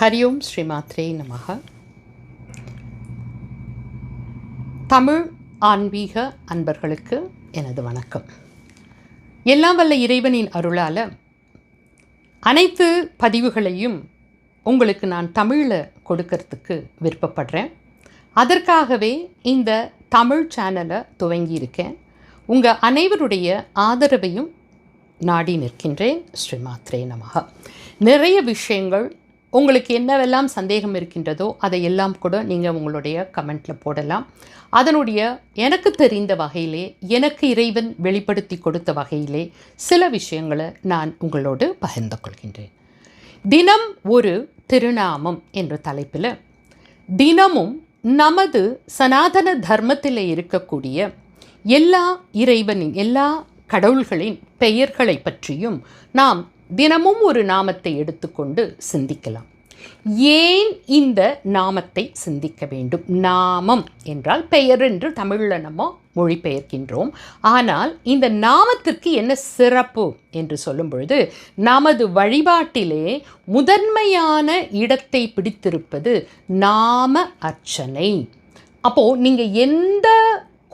ஹரி ஓம் ஸ்ரீ மாத்ரே நமக தமிழ் ஆன்மீக அன்பர்களுக்கு எனது வணக்கம். எல்லாம் வல்ல இறைவனின் அருளால் அனைத்து பதிவுகளையும் உங்களுக்கு நான் தமிழில் கொடுக்கறதுக்கு விருப்பப்படுறேன். அதற்காகவே இந்த தமிழ் சேனலை துவங்கியிருக்கேன். உங்கள் அனைவருடைய ஆதரவையும் நாடி நிற்கின்றேன். ஸ்ரீமாத்ரே நமக நிறைய விஷயங்கள் உங்களுக்கு என்னவெல்லாம் சந்தேகம் இருக்கின்றதோ அதையெல்லாம் கூட நீங்கள் உங்களுடைய கமெண்ட்டில் போடலாம். அதனுடைய எனக்கு தெரிந்த வகையிலே எனக்கு இறைவன் வெளிப்படுத்தி கொடுத்த வகையிலே சில விஷயங்களை நான் உங்களோடு பகிர்ந்து கொள்கின்றேன். தினம் ஒரு திருநாமம் என்ற தலைப்பில் தினமும் நமது சனாதன தர்மத்தில் இருக்கக்கூடிய எல்லா இறைவனின் எல்லா கடவுள்களின் பெயர்களை பற்றியும் நாம் தினமும் ஒரு நாமத்தை எடுத்துக்கொண்டு சிந்திக்கலாம். ஏன் இந்த நாமத்தை சிந்திக்க வேண்டும்? நாமம் என்றால் பெயர் என்று தமிழில் நம்ம மொழிபெயர்க்கின்றோம். ஆனால் இந்த நாமத்திற்கு என்ன சிறப்பு என்று சொல்லும் பொழுது நமது வழிபாட்டிலே முதன்மையான இடத்தை பிடித்திருப்பது நாம அர்ச்சனை. அப்போது நீங்கள் எந்த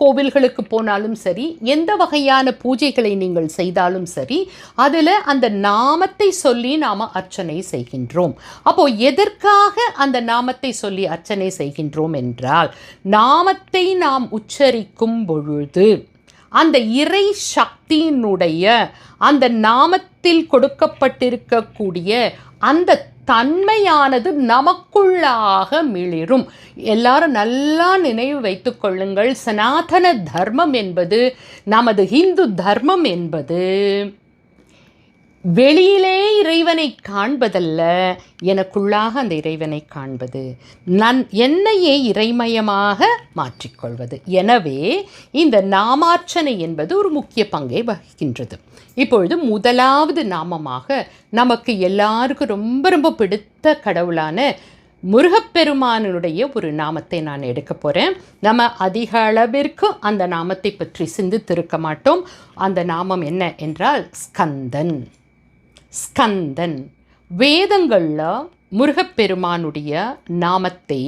கோவில்களுக்கு போனாலும் சரி எந்த வகையான பூஜைகளை நீங்கள் செய்தாலும் சரி அதில் அந்த நாமத்தை சொல்லி நாம் அர்ச்சனை செய்கின்றோம். அப்போ எதற்காக அந்த நாமத்தை சொல்லி அர்ச்சனை செய்கின்றோம் என்றால் நாமத்தை நாம் உச்சரிக்கும் பொழுது அந்த இறை சக்தியினுடைய அந்த நாமத்தில் கொடுக்கப்பட்டிருக்கக்கூடிய அந்த தன்மையானது நமக்குள்ளாக மிளிரும். எல்லாரும் நல்லா நினைவு வைத்து கொள்ளுங்கள். சனாதன தர்மம் என்பது நமது ஹிந்து தர்மம் என்பது. வெளியிலே இறைவனை காண்பதல்ல எனக்குள்ளாக அந்த இறைவனை காண்பது. நன் என்னையே இறைமயமாக மாற்றிக்கொள்வது. எனவே இந்த நாமார்ச்சனை என்பது ஒரு முக்கிய பங்கை வகிக்கின்றது. இப்பொழுது முதலாவது நாமமாக நமக்கு எல்லாருக்கும் ரொம்ப ரொம்ப பிடித்த கடவுளான முருகப்பெருமானுடைய ஒரு நாமத்தை நான் எடுக்க போகிறேன் நம்ம அதிக அளவிற்கு அந்த நாமத்தை பற்றி சிந்தித்திருக்க மாட்டோம். அந்த நாமம் என்ன என்றால் ஸ்கந்தன். ஸ்கந்தன். வேதங்களில் முருகப்பெருமானுடைய நாமத்தை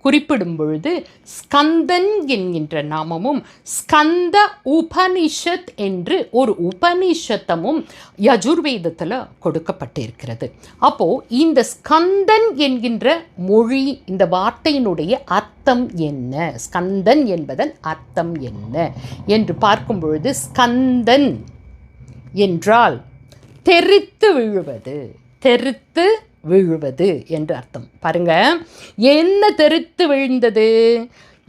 குறிப்பிடும் பொழுது ஸ்கந்தன் என்கின்ற நாமமும் ஸ்கந்த உபனிஷத் என்று ஒரு உபனிஷத்தமும் யஜுர்வேதத்தில் கொடுக்கப்பட்டிருக்கிறது. அப்போது இந்த ஸ்கந்தன் என்கின்ற மொழி இந்த வார்த்தையினுடைய அர்த்தம் என்ன? ஸ்கந்தன் என்பதன் அர்த்தம் என்ன? என்று பார்க்கும் பொழுது ஸ்கந்தன் என்றால் தெரித்து விழுவது தெரித்து விழுவது என்று அர்த்தம். பாருங்க என்ன தெரித்து விழுந்தது?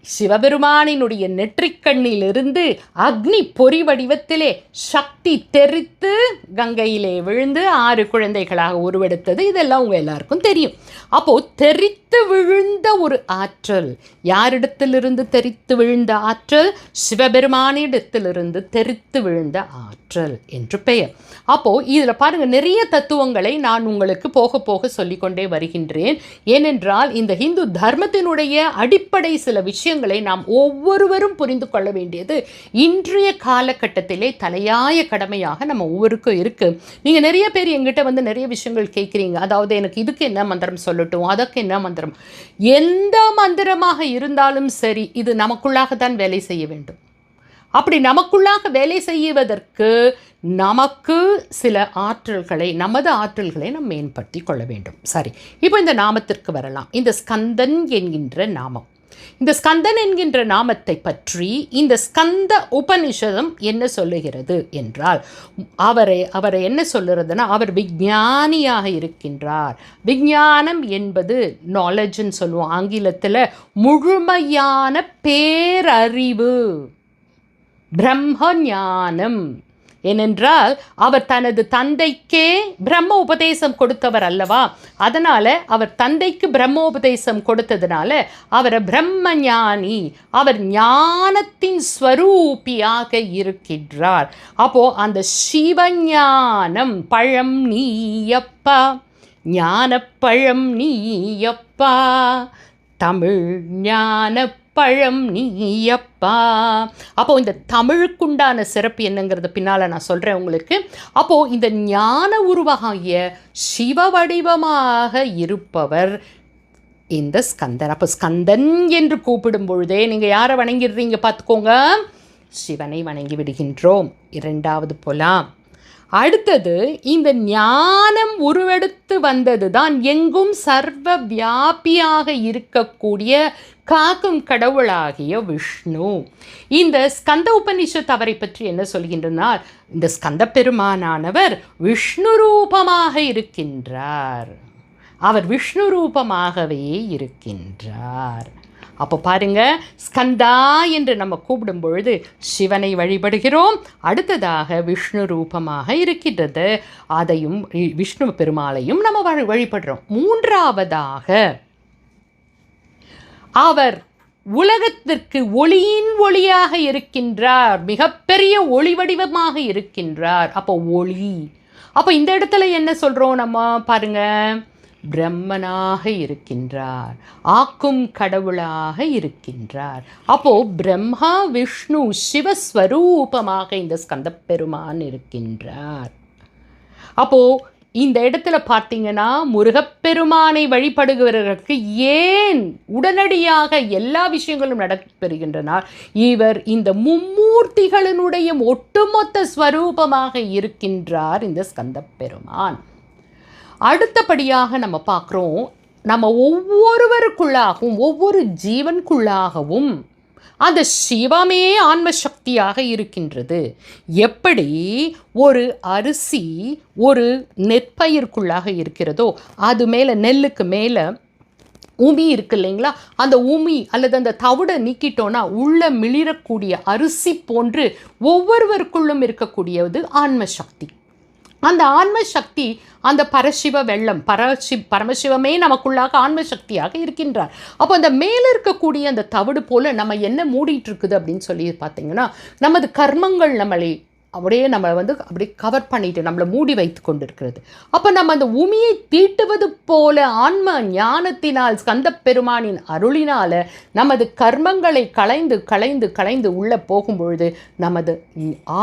சிவபெருமானினுடைய நெற்றிக்கண்ணிலிருந்து அக்னி பொறி வடிவத்திலே சக்தி தெரித்து கங்கையிலே விழுந்து ஆறு குழந்தைகளாக உருவெடுத்தது. இதெல்லாம் உங்கள் எல்லாருக்கும் தெரியும். அப்போது தெரித்து விழுந்த ஒரு ஆற்றல். யாரிடத்திலிருந்து தெரித்து விழுந்த ஆற்றல்? சிவபெருமானிடத்திலிருந்து தெரித்து விழுந்த ஆற்றல் என்று பெயர். அப்போது இதில் பாருங்கள் நிறைய தத்துவங்களை நான் உங்களுக்கு போக போக சொல்லிக்கொண்டே வருகின்றேன். ஏனென்றால் இந்த ஹிந்து தர்மத்தினுடைய அடிப்படை சில விஷயங்களை நாம் ஒவ்வொருவரும் புரிந்து கொள்ள வேண்டியது இன்றைய காலகட்டத்திலே தலையாய கடமையாக நம்ம ஒவ்வொருக்கும் இருக்குது நீங்கள் நிறைய பேர் எங்கிட்ட வந்து நிறைய விஷயங்கள் கேட்குறீங்க. அதாவது எனக்கு இதுக்கு என்ன மந்திரம் சொல்லட்டும் அதற்கு என்ன மந்திரம். எந்த மந்திரமாக இருந்தாலும் சரி இது நமக்குள்ளாக தான் வேலை செய்ய வேண்டும். அப்படி நமக்குள்ளாக வேலை செய்வதற்கு நமக்கு சில ஆற்றல்களை நமது ஆற்றல்களை நாம் மேம்படுத்தி கொள்ள வேண்டும். சரி இப்போ இந்த நாமத்திற்கு வரலாம். இந்த ஸ்கந்தன் என்கின்ற நாமம். இந்த ஸ்கந்தன் என்கின்ற நாமத்தை பற்றி இந்த ஸ்கந்த உபனிஷதம் என்ன சொல்லுகிறது என்றால் அவரை அவரை என்ன சொல்லுறதுன்னா அவர் விஞ்ஞானியாக இருக்கின்றார். விஞ்ஞானம் என்பது நாலேஜ்னு சொல்லுவோம். ஆங்கிலத்தில் முழுமையான பேரறிவு. பிரம்ம ஞானம் ஏனென்றால் அவர் தனது தந்தைக்கே பிரம்ம உபதேசம் கொடுத்தவர் அல்லவா? அதனால் அவர் தந்தைக்கு பிரம்ம உபதேசம் கொடுத்ததுனால அவரை பிரம்ம ஞானி அவர் ஞானத்தின் ஸ்வரூபியாக இருக்கின்றார். அப்போ அந்த சிவஞானம் பழம் நீயப்பா ஞானப்பழம் நீயப்பா தமிழ் ஞான பழம் நீயப்பா அப்போ இந்த தமிழுக்குண்டான சிறப்பு என்னங்கிறத பின்னால் நான் சொல்கிறேன் உங்களுக்கு. அப்போது இந்த ஞான உருவகாகிய சிவ வடிவமாக இருப்பவர் இந்த ஸ்கந்தர் அப்போ ஸ்கந்தன் என்று கூப்பிடும் பொழுதே நீங்கள் யாரை வணங்கிடுறீங்க பார்த்துக்கோங்க. சிவனை வணங்கி விடுகின்றோம். இரண்டாவது போலாம். அடுத்தது இந்த ஞானம் உருவெடுத்து வந்தது தான் எங்கும் சர்வ வியாபியாக இருக்கக்கூடிய காக்கும் கடவுளாகிய விஷ்ணு. இந்த ஸ்கந்த உபனிஷத் அவரை பற்றி என்ன சொல்கின்றனால் இந்த ஸ்கந்த பெருமானானவர் விஷ்ணு ரூபமாக இருக்கின்றார். அவர் விஷ்ணு ரூபமாகவே இருக்கின்றார். அப்போ பாருங்க ஸ்கந்தா என்று நம்ம கூப்பிடும் பொழுது சிவனை வழிபடுகிறோம். அடுத்ததாக விஷ்ணு ரூபமாக இருக்கின்றது. அதையும் விஷ்ணு பெருமாளையும் நம்ம வழி- வழிபடுறோம். மூன்றாவதாக அவர் உலகத்திற்கு ஒளியின் ஒளியாக இருக்கின்றார். மிகப்பெரிய ஒளி வடிவமாக இருக்கின்றார். அப்போ ஒளி. அப்போ இந்த இடத்துல என்ன சொல்கிறோம் நம்ம? பாருங்க. பிரம்மனாக இருக்கின்றார். ஆக்கும் கடவுளாக இருக்கின்றார். அப்போ பிரம்மா விஷ்ணு சிவஸ்வரூபமாக இந்த ஸ்கந்த பெருமான் இருக்கின்றார். அப்போ இந்த இடத்துல பார்த்தீங்கன்னா முருகப்பெருமானை வழிபடுகிறவர்களுக்கு ஏன் உடனடியாக எல்லா விஷயங்களும் நடைபெறுகின்றன? இவர் இந்த மும்மூர்த்திகளினுடைய ஒட்டுமொத்த ஸ்வரூபமாக இருக்கின்றார் இந்த ஸ்கந்த பெருமான். அடுத்தபடியாக நம்ம பார்க்குறோம் நம்ம ஒவ்வொருவருக்குள்ளாகவும் ஒவ்வொரு ஜீவனுக்குள்ளாகவும் அந்த சிவமே ஆன்ம சக்தியாக இருக்கின்றது. எப்படி ஒரு அரிசி ஒரு நெற்பயிர்க்குள்ளாக இருக்கிறதோ அது மேலே நெல்லுக்கு மேலே உமி இருக்கு இல்லைங்களா? அந்த உமி அல்லது அந்த தவிடை நீக்கிட்டோன்னா உள்ள மிளிரக்கூடிய அரிசி போன்று ஒவ்வொருவருக்குள்ளும் இருக்கக்கூடியது ஆன்ம சக்தி அந்த ஆன்ம சக்தி அந்த பரசிவ வெள்ளம் பரசி பரமசிவமே நமக்குள்ளாக ஆன்ம சக்தியாக இருக்கின்றார். அப்போ அந்த மேலே இருக்கக்கூடிய அந்த தவிடு போல் நம்ம என்ன மூடிட்டு இருக்குது அப்படின்னு சொல்லி பார்த்தீங்கன்னா நமது கர்மங்கள் நம்மளை அப்படியே நம்ம வந்து அப்படியே கவர் பண்ணிட்டு நம்மளை மூடி வைத்து கொண்டு இருக்கிறது அப்போ நம்ம அந்த உமியை தீட்டுவது போல ஆன்ம ஞானத்தினால் ஸ்கந்த பெருமானின் அருளினால் நமது கர்மங்களை களைந்து களைந்து களைந்து உள்ளே போகும்பொழுது நமது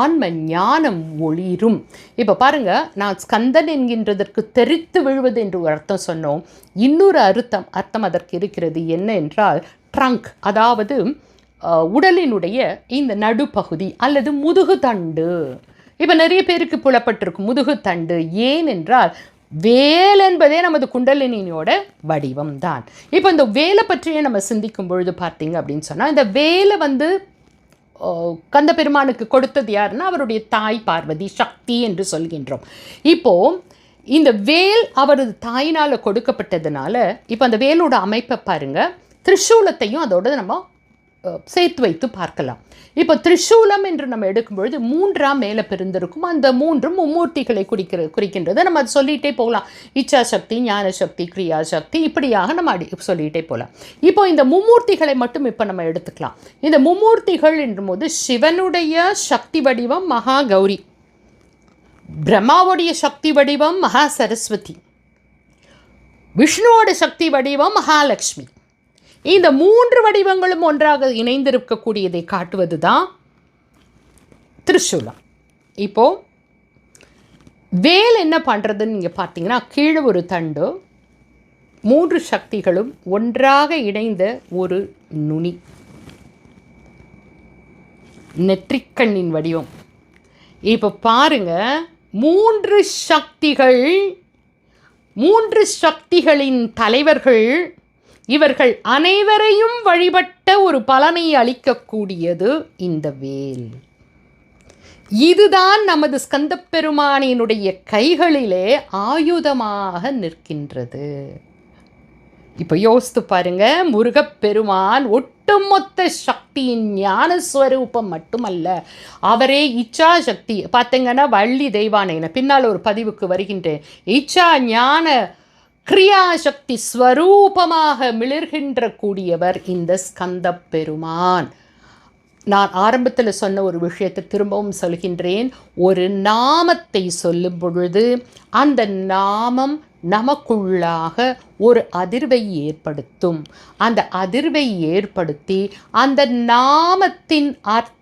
ஆன்ம ஞானம் ஒளிரும். இப்போ பாருங்கள் நான் ஸ்கந்தன் என்கின்றதற்கு தெரித்து விழுவது என்று ஒரு அர்த்தம் சொன்னோம். இன்னொரு அர்த்தம் அர்த்தம் அதற்கு இருக்கிறது. என்ன என்றால் ட்ரங்க் அதாவது உடலினுடைய இந்த நடுப்பகுதி அல்லது முதுகு தண்டு. இப்போ நிறைய பேருக்கு புலப்பட்டிருக்கும் முதுகு தண்டு. ஏன் என்றால் வேல் என்பதே நமது குண்டலினியோட வடிவம் தான் இப்போ இந்த வேலை பற்றியே நம்ம சிந்திக்கும் பொழுது பார்த்தீங்க அப்படின்னு சொன்னால் இந்த வேலை வந்து கந்த பெருமானுக்கு கொடுத்தது யாருன்னா அவருடைய தாய் பார்வதி சக்தி என்று சொல்கின்றோம். இப்போ இந்த வேல் அவரது தாயினால் கொடுக்கப்பட்டதுனால இப்போ அந்த வேலோட அமைப்பை பாருங்கள் திரிசூலத்தையும் அதோட நம்ம சேர்த்து வைத்து பார்க்கலாம். இப்போ திரிசூலம் என்று நம்ம எடுக்கும்பொழுது மூன்றாம் மேலே பிரிந்திருக்கும். அந்த மூன்றும் மும்மூர்த்திகளை குறிக்கிற குறிக்கின்றது. நம்ம அது சொல்லிகிட்டே போகலாம். இச்சா சக்தி ஞான சக்தி கிரியா சக்தி இப்படியாக நம்ம அடி சொல்லிகிட்டே போகலாம். இப்போ இந்த மும்மூர்த்திகளை மட்டும் இப்போ நம்ம எடுத்துக்கலாம். இந்த மும்மூர்த்திகள் என்றும்போது சிவனுடைய சக்தி வடிவம் மகா கௌரி பிரம்மாவுடைய சக்தி வடிவம் மகா சரஸ்வதி விஷ்ணுவோட சக்தி வடிவம் மகாலட்சுமி. இந்த மூன்று வடிவங்களும் ஒன்றாக இணைந்திருக்கக்கூடியதை காட்டுவது தான் திரிசூலம். இப்போ வேல் என்ன பண்ணுறதுன்னு நீங்கள் பார்த்தீங்கன்னா கீழே ஒரு தண்டு மூன்று சக்திகளும் ஒன்றாக இணைந்த ஒரு நுனி. நெற்றிக்கண்ணின் வடிவம். இப்போ பாருங்க மூன்று சக்திகள் மூன்று சக்திகளின் தலைவர்கள் இவர்கள் அனைவரையும் வழிபட்ட ஒரு பலனை அளிக்கக்கூடியது இந்த வேல். இதுதான் நமது ஸ்கந்த பெருமானினுடைய கைகளிலே ஆயுதமாக நிற்கின்றது. இப்போ யோசித்து பாருங்க முருகப்பெருமான் ஒட்டுமொத்த சக்தியின் ஞான ஸ்வரூபம் மட்டுமல்ல அவரே இச்சா சக்தி பார்த்தீங்கன்னா வள்ளி தெய்வானைன. பின்னால் ஒரு பதிவுக்கு வருகின்றேன். இச்சா ஞான கிரியாசக்தி ஸ்வரூபமாக மிளிர்கின்ற கூடியவர் இந்த ஸ்கந்த பெருமான். நான் ஆரம்பத்தில் சொன்ன ஒரு விஷயத்தை திரும்பவும் சொல்கின்றேன். ஒரு நாமத்தை சொல்லும் பொழுது அந்த நாமம் நமக்குள்ளாக ஒரு அதிர்வை ஏற்படுத்தும். அந்த அதிர்வை ஏற்படுத்தி அந்த நாமத்தின் அர்த்தம்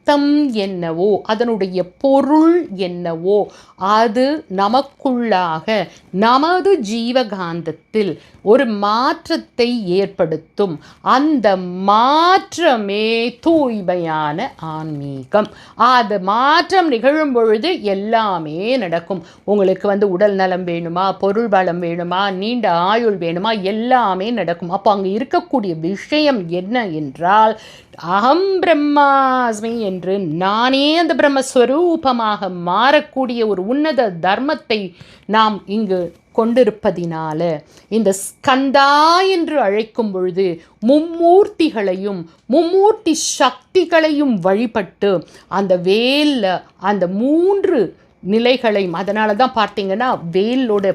என்னவோ அதனுடைய பொருள் என்னவோ அது நமக்குள்ளாக நமது ஜீவகாந்தத்தில் ஒரு மாற்றத்தை ஏற்படுத்தும். அந்த மாற்றமே தூய்மையான ஆன்மீகம். அது மாற்றம் நிகழும் பொழுது எல்லாமே நடக்கும். உங்களுக்கு வந்து உடல் நலம் வேணுமா பொருள் பலம் வேணுமா நீண்ட ஆயுள் வேணுமா எல்லாமே நடக்கும். அப்போ அங்கே இருக்கக்கூடிய விஷயம் என்ன என்றால் அகம் பிரம்மாஸ்மி என்று நானே அந்த பிரம்மஸ்வரூபமாக மாறக்கூடிய ஒரு உன்னத தர்மத்தை நாம் இங்கு கொண்டிருப்பதினால இந்த ஸ்கந்தா என்று அழைக்கும் பொழுது மும்மூர்த்திகளையும் மும்மூர்த்தி சக்திகளையும் வழிபட்டு அந்த வேலில் அந்த மூன்று நிலைகளையும் அதனால தான் பார்த்தீங்கன்னா வேலோட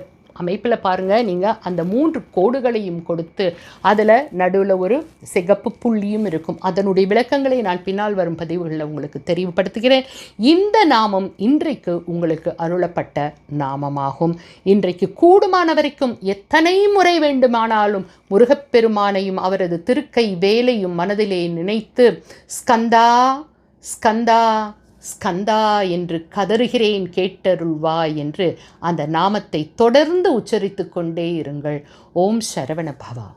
அமைப்பில் பாருங்கள் நீங்கள் அந்த மூன்று கோடுகளையும் கொடுத்து அதில் நடுவில் ஒரு சிகப்பு புள்ளியும் இருக்கும். அதனுடைய விளக்கங்களை நான் பின்னால் வரும் பதிவுகளில் உங்களுக்கு தெரிவுபடுத்துகிறேன். இந்த நாமம் இன்றைக்கு உங்களுக்கு அருளப்பட்ட நாமமாகும். இன்றைக்கு கூடுமான வரைக்கும் எத்தனை முறை வேண்டுமானாலும் முருகப்பெருமானையும் அவரது திருக்கை வேலையும் மனதிலே நினைத்து ஸ்கந்தா ஸ்கந்தா ஸ்கந்தா என்று கதறுகிறேன் கேட்டருள்வா என்று அந்த நாமத்தை தொடர்ந்து உச்சரித்து கொண்டே இருங்கள். ஓம் சரவண பவா.